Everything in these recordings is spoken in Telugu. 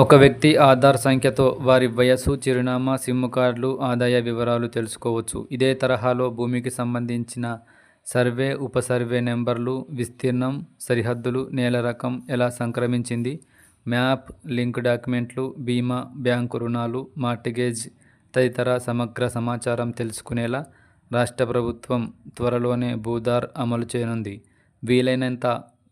ఒక వ్యక్తి ఆధార్ సంఖ్యతో వారి వయస్సు చిరునామా సిమ్ కార్డులు ఆదాయ వివరాలు తెలుసుకోవచ్చు. ఇదే తరహాలో భూమికి సంబంధించిన సర్వే ఉప సర్వే నెంబర్లు విస్తీర్ణం సరిహద్దులు నేల రకం ఎలా సంక్రమించింది మ్యాప్ లింక్ డాక్యుమెంట్లు బీమా బ్యాంకు రుణాలు మార్టిగేజ్ తదితర సమగ్ర సమాచారం తెలుసుకునేలా రాష్ట్ర ప్రభుత్వం త్వరలోనే భూధార్ అమలు చేయనుంది. వీలైనంత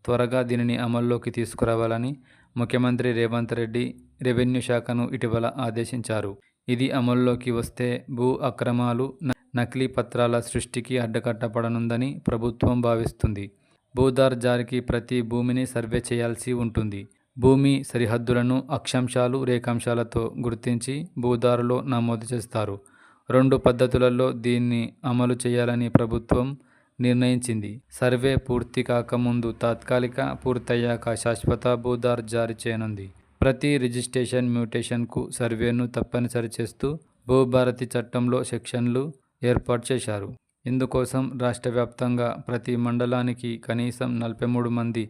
త్వరగా దీనిని అమల్లోకి తీసుకురావాలని ముఖ్యమంత్రి రేవంత్ రెడ్డి రెవెన్యూ శాఖను ఇటీవల ఆదేశించారు. ఇది అమల్లోకి వస్తే భూ అక్రమాలు న- నకిలీ పత్రాల సృష్టికి అడ్డకట్టపడనుందని ప్రభుత్వం భావిస్తుంది. భూదార్ జారికి ప్రతి భూమిని సర్వే చేయాల్సి ఉంటుంది. భూమి సరిహద్దులను అక్షాంశాలు రేఖాంశాలతో గుర్తించి భూదారులో నమోదు చేస్తారు. రెండు పద్ధతులలో దీన్ని అమలు చేయాలని ప్రభుత్వం నిర్ణయించింది. సర్వే పూర్తి కాకముందు తాత్కాలిక పూర్తయ్యాక శాశ్వత భూధార్ జారీ చేయనుంది. ప్రతి రిజిస్ట్రేషన్ మ్యూటేషన్కు సర్వేను తప్పనిసరి చేస్తూ భూభారతి చట్టంలో సెక్షన్లు ఏర్పాటు చేశారు. ఇందుకోసం రాష్ట్ర వ్యాప్తంగా ప్రతి మండలానికి కనీసం నలభై మూడు మంది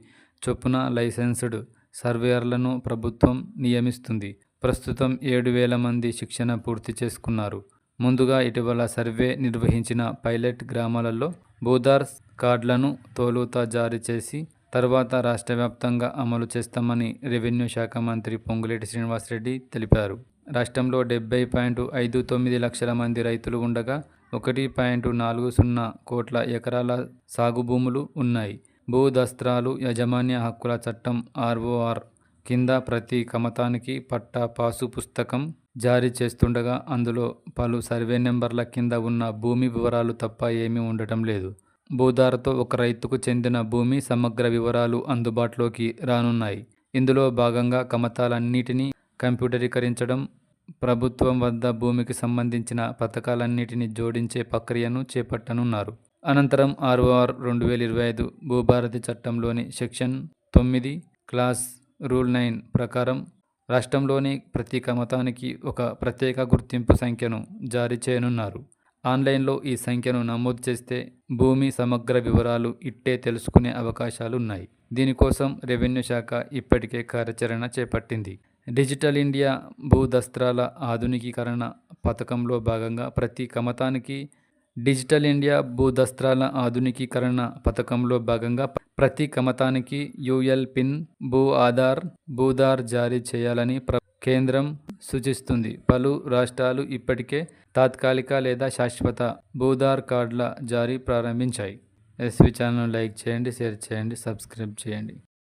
చొప్పున లైసెన్స్డ్ సర్వేయర్లను ప్రభుత్వం నియమిస్తుంది. ప్రస్తుతం ఏడు వేల మంది శిక్షణ పూర్తి చేసుకున్నారు. ముందుగా ఇటీవల సర్వే నిర్వహించిన పైలట్ గ్రామాలలో భూదార్ కార్డులను తోలుతా జారీ చేసి తర్వాత రాష్ట్ర వ్యాప్తంగా అమలు చేస్తామని రెవెన్యూ శాఖ మంత్రి పొంగులేటి శ్రీనివాసరెడ్డి తెలిపారు. రాష్ట్రంలో డెబ్బై పాయింట్ ఐదు తొమ్మిది లక్షల మంది రైతులు ఉండగా ఒకటి పాయింట్ నాలుగు సున్నా కోట్ల ఎకరాల సాగు భూములు ఉన్నాయి. భూదస్త్రాలు యాజమాన్య హక్కుల చట్టం ఆర్ఓఆర్ కింద ప్రతి కమతానికి పట్టా పాసు పుస్తకం జారీ చేస్తుండగా అందులో పలు సర్వే నెంబర్ల కింద ఉన్న భూమి వివరాలు తప్ప ఏమీ ఉండటం లేదు. భూధారతో ఒక రైతుకు చెందిన భూమి సమగ్ర వివరాలు అందుబాటులోకి రానున్నాయి. ఇందులో భాగంగా కమతాలన్నిటినీ కంప్యూటరీకరించడం ప్రభుత్వం వద్ద భూమికి సంబంధించిన పథకాలన్నిటిని జోడించే ప్రక్రియను చేపట్టనున్నారు. అనంతరం ఆర్ఓఆర్ రెండు వేల ఇరవై ఐదు భూభారతి చట్టంలోని సెక్షన్ తొమ్మిది క్లాస్ రూల్ నైన్ ప్రకారం రాష్ట్రంలోని ప్రతి కమతానికి ఒక ప్రత్యేక గుర్తింపు సంఖ్యను జారీ చేయనున్నారు. ఆన్లైన్లో ఈ సంఖ్యను నమోదు చేస్తే భూమి సమగ్ర వివరాలు ఇట్టే తెలుసుకునే అవకాశాలు ఉన్నాయి దీనికోసం రెవెన్యూ శాఖ ఇప్పటికే కార్యాచరణ చేపట్టింది. డిజిటల్ ఇండియా భూదస్త్రాల ఆధునికీకరణ పథకంలో భాగంగా ప్రతి కమతానికి డిజిటల్ ఇండియా భూదస్త్రాల ఆధునికీకరణ పథకంలో భాగంగా ప్రతి కమతానికి యుఎల్ పిన్ భూ ఆధార్ భూధార్ జారీ చేయాలని కేంద్రం సూచిస్తుంది. పలు రాష్ట్రాలు ఇప్పటికే తాత్కాలిక లేదా శాశ్వత భూధార్ కార్డుల జారీ ప్రారంభించాయి. ఎస్వి ఛానల్ లైక్ చేయండి షేర్ చేయండి సబ్స్క్రైబ్ చేయండి.